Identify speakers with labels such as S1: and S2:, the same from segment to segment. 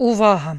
S1: Увага!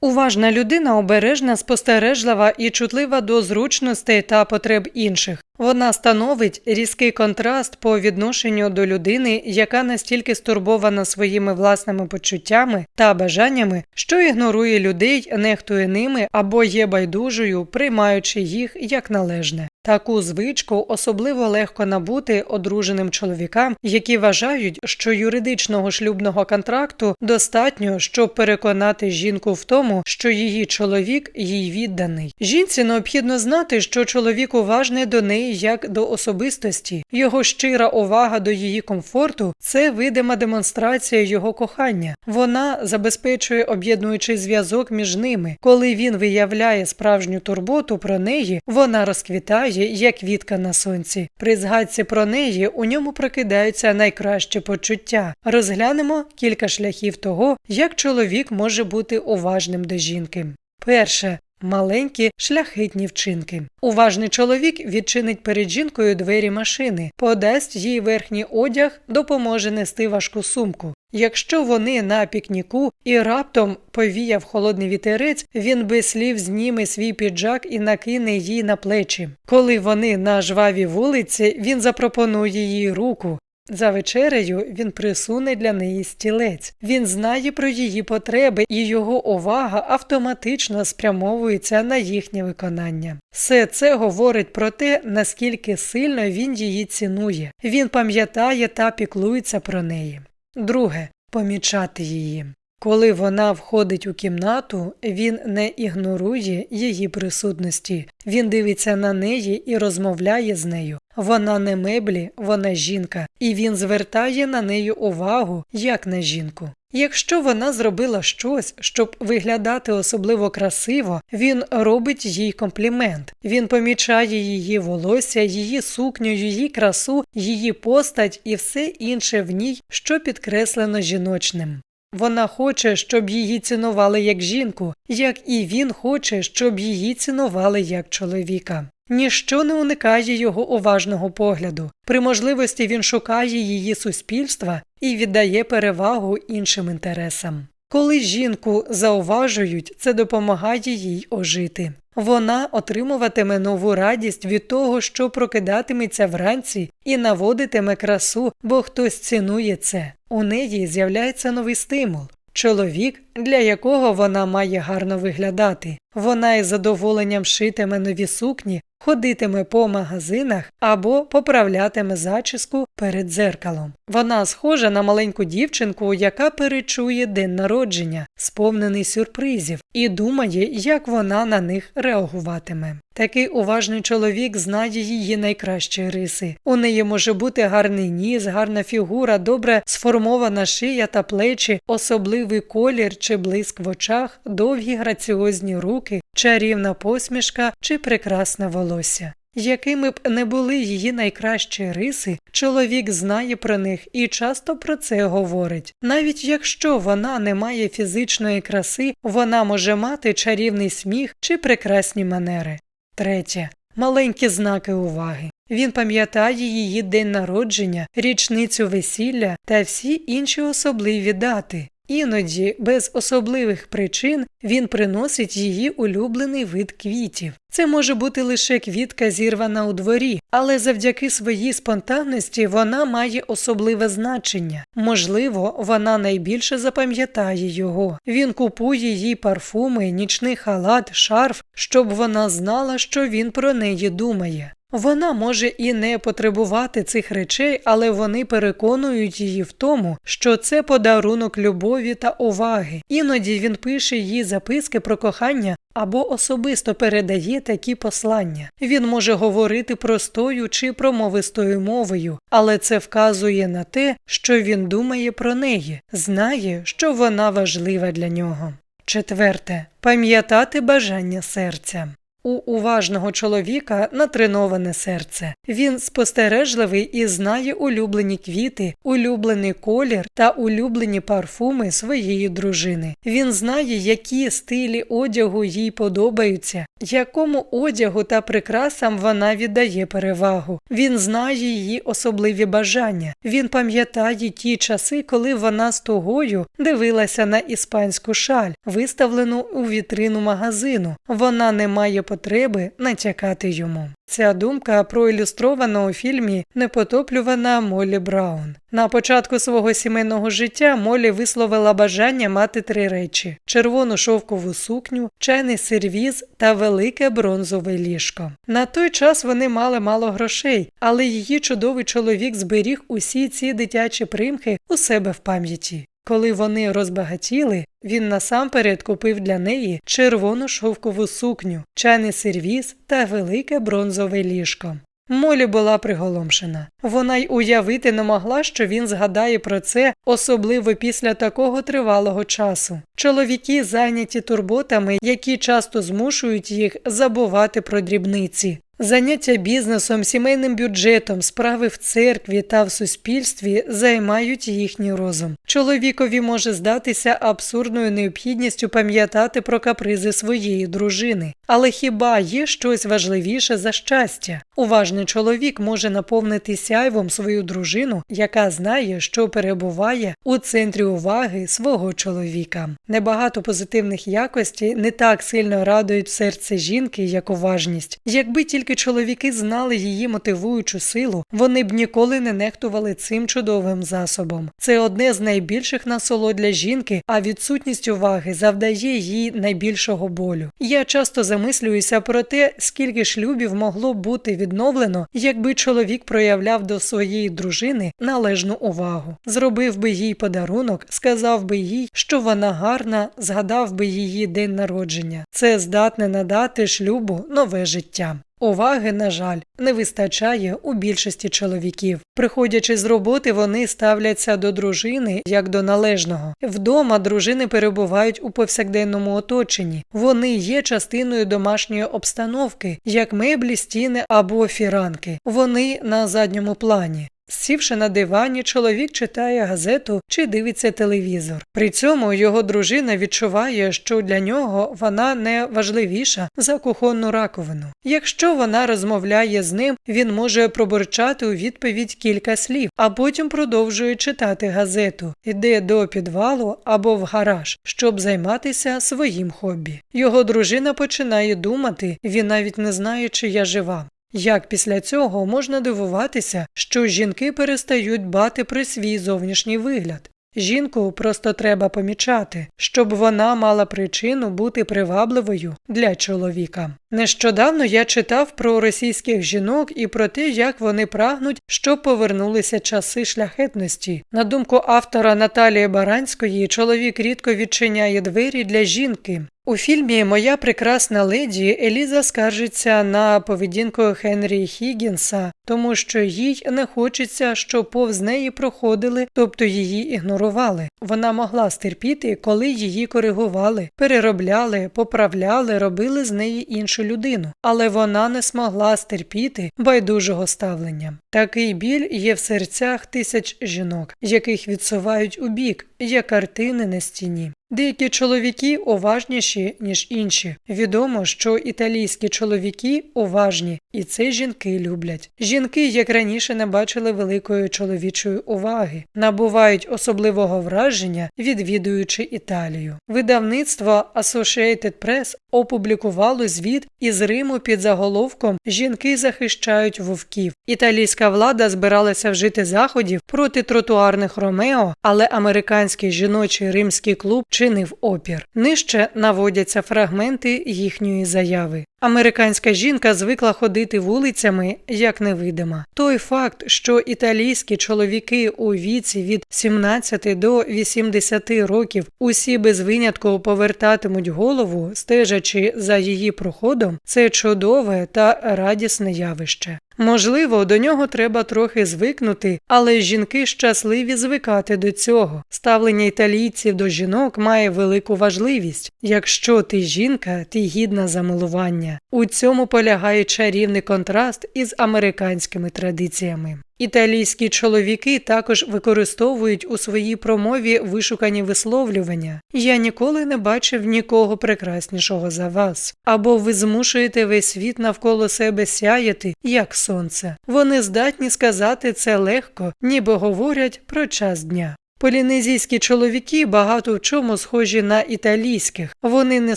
S1: Уважна людина обережна, спостережлива і чутлива до зручностей та потреб інших. Вона становить різкий контраст по відношенню до людини, яка настільки стурбована своїми власними почуттями та бажаннями, що ігнорує людей, нехтує ними або є байдужою, приймаючи їх як належне. Таку звичку особливо легко набути одруженим чоловікам, які вважають, що юридичного шлюбного контракту достатньо, щоб переконати жінку в тому, що її чоловік їй відданий. Жінці необхідно знати, що чоловік уважний до неї як до особистості, його щира увага до її комфорту це видима демонстрація його кохання. Вона забезпечує об'єднуючий зв'язок між ними. Коли він виявляє справжню турботу про неї, вона розквітає як квітка на сонці. При згадці про неї у ньому прокидаються найкращі почуття. Розглянемо кілька шляхів того, як чоловік може бути уважним до жінки. Перше. Маленькі шляхетні вчинки. Уважний чоловік відчинить перед жінкою двері машини, подасть їй верхній одяг, допоможе нести важку сумку. Якщо вони на пікніку і раптом повіяв холодний вітерець, він без слів зніме свій піджак і накине їй на плечі. Коли вони на жвавій вулиці, він запропонує їй руку. За вечерею він присуне для неї стілець. Він знає про її потреби, і його увага автоматично спрямовується на їхнє виконання. Все це говорить про те, наскільки сильно він її цінує. Він пам'ятає та піклується про неї. Друге помічати її. Коли вона входить у кімнату, він не ігнорує її присутності, він дивиться на неї і розмовляє з нею. Вона не меблі, вона жінка, і він звертає на неї увагу як на жінку. Якщо вона зробила щось, щоб виглядати особливо красиво, він робить їй комплімент. Він помічає її волосся, її сукню, її красу, її постать і все інше в ній, що підкреслено жіночним. Вона хоче, щоб її цінували як жінку, як і він хоче, щоб її цінували як чоловіка. Ніщо не уникає його уважного погляду. При можливості він шукає її суспільства і віддає перевагу іншим інтересам. Коли жінку зауважують, це допомагає їй ожити. Вона отримуватиме нову радість від того, що прокидатиметься вранці і наводитиме красу, бо хтось цінує це. У неї з'являється новий стимул. Чоловік, для якого вона має гарно виглядати, вона із задоволенням шитиме нові сукні, ходитиме по магазинах або поправлятиме зачіску перед дзеркалом. Вона схожа на маленьку дівчинку, яка перечує день народження, сповнений сюрпризів, і думає, як вона на них реагуватиме. Такий уважний чоловік знає її найкращі риси. У неї може бути гарний ніс, гарна фігура, добре сформована шия та плечі, особливий колір чи блиск в очах, довгі граціозні руки, чарівна посмішка чи прекрасне волосся. Якими б не були її найкращі риси, чоловік знає про них і часто про це говорить. Навіть якщо вона не має фізичної краси, вона може мати чарівний сміх чи прекрасні манери. Третє. Маленькі знаки уваги. Він пам'ятає її день народження, річницю весілля та всі інші особливі дати. Іноді, без особливих причин, він приносить її улюблений вид квітів. Це може бути лише квітка зірвана у дворі, але завдяки своїй спонтанності вона має особливе значення. Можливо, вона найбільше запам'ятає його. Він купує їй парфуми, нічний халат, шарф, щоб вона знала, що він про неї думає. Вона може і не потребувати цих речей, але вони переконують її в тому, що це подарунок любові та уваги. Іноді він пише їй записки про кохання або особисто передає такі послання. Він може говорити простою чи промовистою мовою, але це вказує на те, що він думає про неї, знає, що вона важлива для нього. Четверте пам'ятати бажання серця. У уважного чоловіка натреноване серце. Він спостережливий і знає улюблені квіти, улюблений колір та улюблені парфуми своєї дружини. Він знає, які стилі одягу їй подобаються, якому одягу та прикрасам вона віддає перевагу. Він знає її особливі бажання. Він пам'ятає ті часи, коли вона з тогою дивилася на іспанську шаль, виставлену у вітрину магазину. Вона не має потреби натякати йому. Ця думка проілюстрована у фільмі Непотоплювана Молі Браун. На початку свого сімейного життя Молі висловила бажання мати три речі: червону шовкову сукню, чайний сервіз та велике бронзове ліжко. На той час вони мали мало грошей, але її чудовий чоловік зберіг усі ці дитячі примхи у себе в пам'яті. Коли вони розбагатіли, він насамперед купив для неї червону шовкову сукню, чайний сервіз та велике бронзове ліжко. Молі була приголомшена. Вона й уявити не могла, що він згадає про це, особливо після такого тривалого часу. Чоловіки зайняті турботами, які часто змушують їх забувати про дрібниці. Заняття бізнесом, сімейним бюджетом, справи в церкві та в суспільстві займають їхній розум. Чоловікові може здатися абсурдною необхідністю пам'ятати про капризи своєї дружини. Але хіба є щось важливіше за щастя? Уважний чоловік може наповнити сяйвом свою дружину, яка знає, що перебуває у центрі уваги свого чоловіка. Небагато позитивних якостей не так сильно радують серце жінки, як уважність. Якби тільки чоловіки знали її мотивуючу силу, вони б ніколи не нехтували цим чудовим засобом. Це одне з найбільших насолод для жінки, а відсутність уваги завдає їй найбільшого болю. Я часто замислююся про те, скільки шлюбів могло бути відновлено, якби чоловік проявляв до своєї дружини належну увагу, зробив би їй подарунок, сказав би їй, що вона гарна, згадав би її день народження. Це здатне надати шлюбу нове життя. Уваги, на жаль, не вистачає у більшості чоловіків. Приходячи з роботи, вони ставляться до дружини як до належного. Вдома дружини перебувають у повсякденному оточенні. Вони є частиною домашньої обстановки, як меблі, стіни або фіранки. Вони на задньому плані. Сівши на дивані, чоловік читає газету чи дивиться телевізор. При цьому його дружина відчуває, що для нього вона не важливіша за кухонну раковину. Якщо вона розмовляє з ним, він може пробурчати у відповідь кілька слів, а потім продовжує читати газету, йде до підвалу або в гараж, щоб займатися своїм хобі. Його дружина починає думати, він навіть не знає, чи я жива. Як після цього можна дивуватися, що жінки перестають дбати про свій зовнішній вигляд? Жінку просто треба помічати, щоб вона мала причину бути привабливою для чоловіка. Нещодавно я читав про російських жінок і про те, як вони прагнуть, щоб повернулися часи шляхетності. На думку автора Наталії Баранської, чоловік рідко відчиняє двері для жінки. У фільмі Моя прекрасна леді Еліза скаржиться на поведінку Хенрі Хіггінса, тому що їй не хочеться, щоб повз неї проходили, тобто її ігнорували. Вона могла стерпіти, коли її коригували, переробляли, поправляли, робили з неї іншу людину, але вона не змогла стерпіти байдужого ставлення. Такий біль є в серцях тисяч жінок, яких відсувають у бік, як картини на стіні. Деякі чоловіки уважніші, ніж інші. Відомо, що італійські чоловіки уважні, і це жінки люблять. Жінки, як раніше, не бачили великої чоловічої уваги, набувають особливого враження, відвідуючи Італію. Видавництво Associated Press опублікувало звіт із Риму під заголовком Жінки захищають вовків. Італійська влада збиралася вжити заходів проти тротуарних Ромео, але американський жіночий римський клуб чинив опір. Нижче наводяться фрагменти їхньої заяви. Американська жінка звикла ходити вулицями як невидима. Той факт, що італійські чоловіки у віці від 17 до 80 років усі без винятку повертатимуть голову, стежачи за її проходом, це чудове та радісне явище. Можливо, до нього треба трохи звикнути, але жінки щасливі звикати до цього. Ставлення італійців до жінок має велику важливість. Якщо ти жінка, ти гідна замилування. У цьому полягає чарівний контраст із американськими традиціями. Італійські чоловіки також використовують у своїй промові вишукані висловлювання Я ніколи не бачив нікого прекраснішого за вас. Або ви змушуєте весь світ навколо себе сяяти, як сонце. Вони здатні сказати це легко, ніби говорять про час дня. Полінезійські чоловіки багато в чому схожі на італійських. Вони не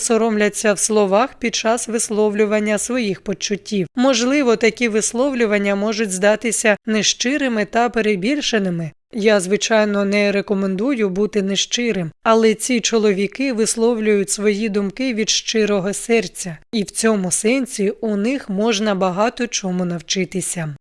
S1: соромляться в словах під час висловлювання своїх почуттів. Можливо, такі висловлювання можуть здатися нещирими та перебільшеними. Я, звичайно, не рекомендую бути нещирим, але ці чоловіки висловлюють свої думки від щирого серця, і в цьому сенсі у них можна багато чому навчитися.